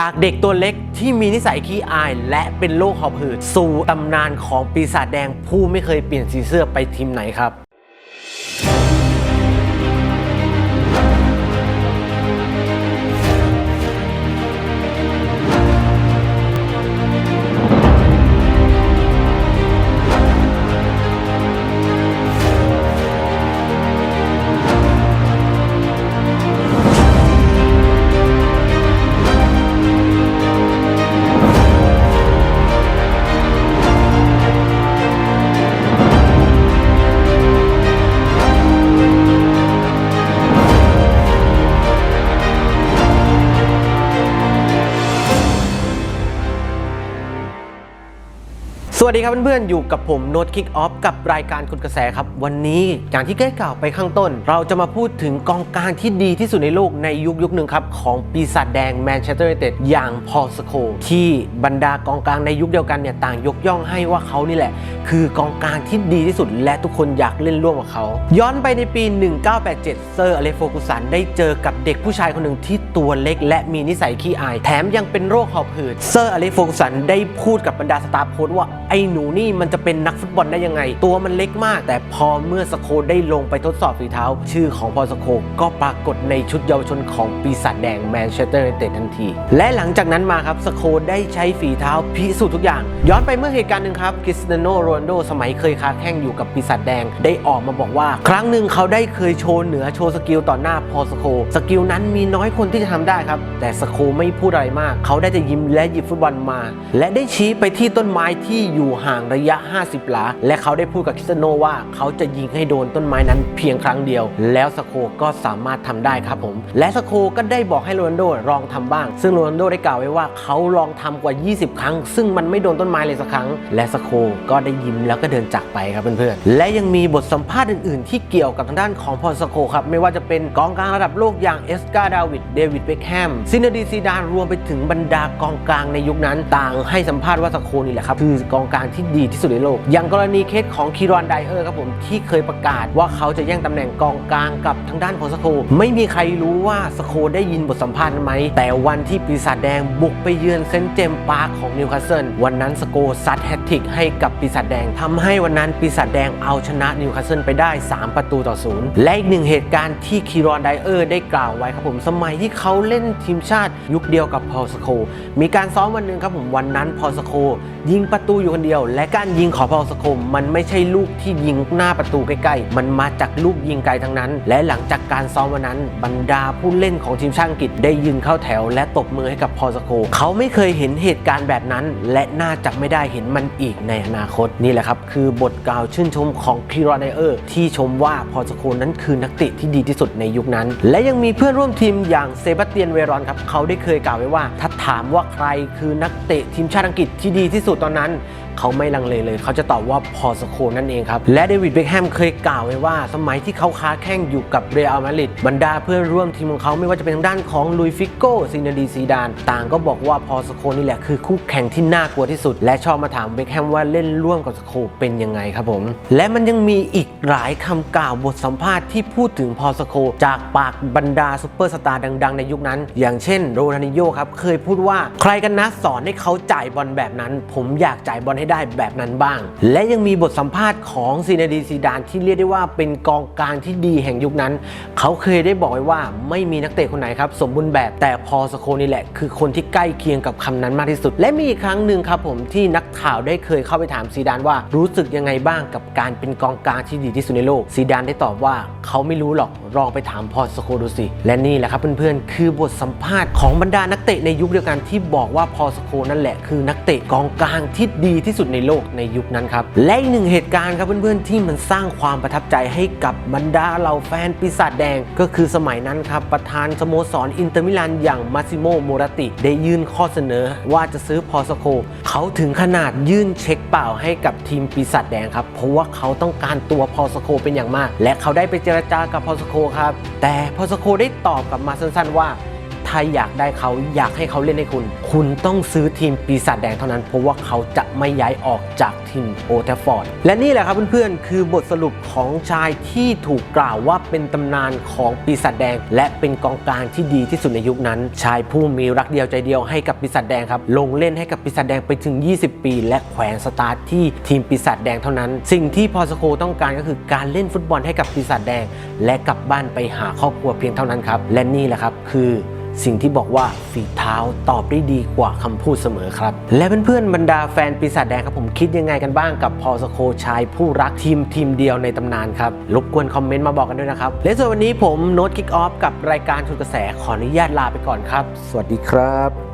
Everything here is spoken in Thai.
จากเด็กตัวเล็กที่มีนิสัยขี้อาย และเป็นโรคหอบหืดสู่ตำนานของปีศาจแดงผู้ไม่เคยเปลี่ยนสีเสื้อไปทีมไหนครับ วัสดีครับเพื่อนๆ อยู่กับผมโน้ตคิกออฟกับรายการคนกระแสครับ วันนี้อย่างที่ได้กล่าวไปข้างต้น เราจะมาพูดถึงกองกลางที่ดีที่สุดในโลกในยุคยุคหนึ่งครับ ของปีศาจแดงแมนเชสเตอร์ยูไนเต็ดอย่างพอลสโคที่บรรดากองกลางในยุคเดียวกันเนี่ยต่างยกย่องให้ว่าเขานี่แหละ คือกองกลางที่ดีที่สุด และทุกคนอยากเล่นร่วมกับเขา ย้อนไปในปี 1987 เซอร์อเลโฟกุสันได้เจอกับเด็กผู้ชายคนหนึ่งที่ตัวเล็ก และมีนิสัยขี้อาย แถมยังเป็นโรคหอบหืดเซอร์อเลโฟกุสันได้พูดกับบรรดาสตาร์โค้ชว่าไอหนูนี่มันจะเป็นนักฟุตบอลได้ยังไง ตัวมันเล็กมาก แต่พอเมื่อสโคได้ลงไปทดสอบฝีเท้า ชื่อของพอสโคก็ปรากฏในชุดเยาวชนของปีศาจแดงแมนเชสเตอร์ยูไนเต็ดทันที และหลังจากนั้นมาครับสโคได้ใช้ฝีเท้าพิสูจน์ทุกอย่าง ย้อนไปเมื่อเหตุการณ์หนึ่งครับคริสเตียโนโรนโดสมัยเคยค้าแข่งอยู่กับปีศาจแดงได้ออกมาบอกว่า ครั้งหนึ่งเขาได้เคยโชว์เหนือโชว์สกิลต่อหน้าพอสโคสกิลนั้นมีน้อยคนที่จะทำได้ครับ แต่สโคไม่พูดอะไรมาก เขาได้แต่ยิ้มและหยิบฟุตบอลมา และได้ชี้ไปที่ต้นไม้ที่อยูู่่ห่างระยะ 50 หลา และเขาได้พูดกับคิสโนว่าเขาจะยิงให้โดนต้นไม้นั้นเพียงครั้งเดียว แล้วสโคก็สามารถทำได้ครับผม และสโคก็ได้บอกให้โรนัลโดลองทำบ้าง ซึ่งโรนัลโดได้กล่าวไว้ว่าเขาลองทำกว่า 20 ครั้ง ซึ่งมันไม่โดนต้นไม้เลยสักครั้ง และสโคก็ได้ยิ้มแล้วก็เดินจากไปครับเพื่อนๆและยังมีบทสัมภาษณ์อื่น ๆ ที่เกี่ยวกับทางด้านของพอลสโคครับไม่ว่าจะเป็นกองกลางระดับโลกอย่างเอสกาดาวิดเดวิดเบคแฮมซินเนดีซีดานรวมไปถึงบรรดากองกลางในยุคนั้น ต่างให้สัมภาษณ์ว่าสโคนี่แหละครับคือกองกลางที่ดีที่สุดในโลก อย่างกรณีเคสของคีรอนไดเออร์ครับผมที่เคยประกาศว่าเขาจะแย่งตำแหน่งกองกลางกับทางด้านของสโค ไม่มีใครรู้ว่าสโคได้ยินบทสัมภาษณ์ไหม แต่วันที่ปีศาจแดงบุกไปเยือนเซนเจมปาร์คของนิวคาสเซิลวันนั้นสโคซัดแฮตทริกให้กับปีศาจแดงทำให้วันนั้นปีศาจแดงเอาชนะนิวคาสเซิลไปได้ 3 ประตูต่อศูนย์และอีกหนึ่งเหตุการณ์ที่คีรอนไดเออร์ได้กล่าวไว้ครับผมสมัยที่เขาเล่นทีมชาติยุคเดียวกับพอลสโค มีการซ้อมวันหนึ่งครับผมวันนั้นพอลสโค ยิงประตูอยู่คนเดียว และการยิงของพอลสโคมันไม่ใช่ลูกที่ยิงหน้าประตูใกล้ๆ มันมาจากลูกยิงไกลทั้งนั้น และหลังจากการซ้อมวันนั้น บรรดาผู้เล่นของทีมชาติอังกฤษได้ยืนเข้าแถว และตบมือให้กับพอลสโคเขาไม่เคยเห็นเหตุการณ์แบบนั้น และน่าจะไม่ได้เห็นมันอีกในอนาคตนี่แหละครับคือบทกล่าวชื่นชมของคีรอนไดเออร์ที่ชมว่าพอลสโคนั้นคือนักเตะที่ดีที่สุดในยุคนั้น และยังมีเพื่อนร่วมทีมอย่างเซบาสเตียนเวรอนครับเขาได้เคยกล่าวไว้ว่า ถ้าถามว่าใครคือนักเตะทีมชาติอังกฤษที่ดีที่สุดตอนนั้น เขาไม่ลังเลเลย เขาจะตอบว่าพอสโคนั่นเองครับ และเดวิดเบคแฮมเคยกล่าวไว้ว่า สมัยที่เขาค้าแข่งอยู่กับเรอัลมาดริดบรรดาเพื่อนร่วมทีมของเขาไม่ว่าจะเป็นทางด้านของลุยฟิโก้ซินเนดีซีดาน ต่างก็บอกว่าพอสโคนี่แหละคือคู่แข่งที่น่ากลัวที่สุด และชอบมาถามเบคแฮมว่าเล่นร่วมกับสโคเป็นยังไงครับผม และมันยังมีอีกหลายคำกล่าวบทสัมภาษณ์ที่พูดถึงพอสโคจากปากบรรดาซูเปอร์สตาร์ดัง ๆ ในยุคนั้น อย่างเช่นโรนัลดิโญครับเคยพูดว่าใครกันนะสอนให้เขาจ่ายบอลแบบนั้น ผมอยากจ่ายบอลให้ได้แบบนั้นบ้าง และยังมีบทสัมภาษณ์ของซีนาดีซีดานที่เรียกได้ว่าเป็นกองกลางที่ดีแห่งยุคนั้น เขาเคยได้บอกไว้ว่าไม่มีนักเตะคนไหนครับสมบูรณ์แบบแต่พอสโคนี่แหละ คือคนที่ใกล้เคียงกับคำนั้นมากที่สุด และมีอีกครั้งหนึ่งครับผมที่นักข่าวได้เคยเข้าไปถามซีดานว่ารู้สึกยังไงบ้างกับการเป็นกองกลางที่ดีที่สุดในโลกซีดานได้ตอบว่าเขาไม่รู้หรอก ลองไปถามพอสโคดูสิ และนี่แหละครับเพื่อนๆ คือบทสัมภาษณ์ของบรรดานักเตะในยุคเดียวกันที่บอกว่าพอสโคนั่นแหละคือนักเตะกองกลางที่ดีที่สุดในโลกในยุคนั้นครับ และอีกหนึ่งเหตุการณ์ครับเพื่อนๆ ที่มันสร้างความประทับใจให้กับบรรดาเหล่าแฟนปีศาจแดง ก็คือสมัยนั้นครับประธานสโมสรอินเตอร์มิลานอย่างมาซิโมโมราติได้ยื่นข้อเสนอว่าจะซื้อพอสโคเขาถึงขนาดยื่นเช็คเปล่าให้กับทีมปีศาจแดงครับเพราะว่าเขาต้องการตัวพอสโคเป็นอย่างมาก และเขาได้ไปเจรจากับพอสโคครับ แต่พอสโคได้ตอบกลับมาสั้นๆว่า ถ้าอยากได้เขาอยากให้เขาเล่นให้คุณ คุณต้องซื้อทีมปีศาจแดงเท่านั้น เพราะว่าเขาจะไม่ย้ายออกจากทีมโอเทฟฟอร์ด และนี่แหละครับเพื่อนๆ คือบทสรุปของชายที่ถูกกล่าวว่าเป็นตำนานของปีศาจแดง และเป็นกองกลางที่ดีที่สุดในยุคนั้น ชายผู้มีรักเดียวใจเดียวให้กับปีศาจแดงครับลงเล่นให้กับปีศาจแดงไปถึง 20 ปี และแขวนสตาร์ทที่ทีมปีศาจแดงเท่านั้น สิ่งที่พอสโคต้องการก็คือการเล่นฟุตบอลให้กับปีศาจแดง และกลับบ้านไปหาครอบครัวเพียงเท่านั้นครับและนี่แหละครับคือ สิ่งที่บอกว่าฝีเท้าตอบได้ดีกว่าคำพูดเสมอครับ และเพื่อนๆบรรดาแฟนปีศาจแดงครับผมคิดยังไงกันบ้างกับพอลสโคชายผู้รักทีมทีมเดียวในตำนานครับรบกวนคอมเมนต์มาบอกกันด้วยนะครับ และส่วนวันนี้ผมโน้ตคิกออฟกับรายการทุนกระแสขออนุญาตลาไปก่อนครับ สวัสดีครับ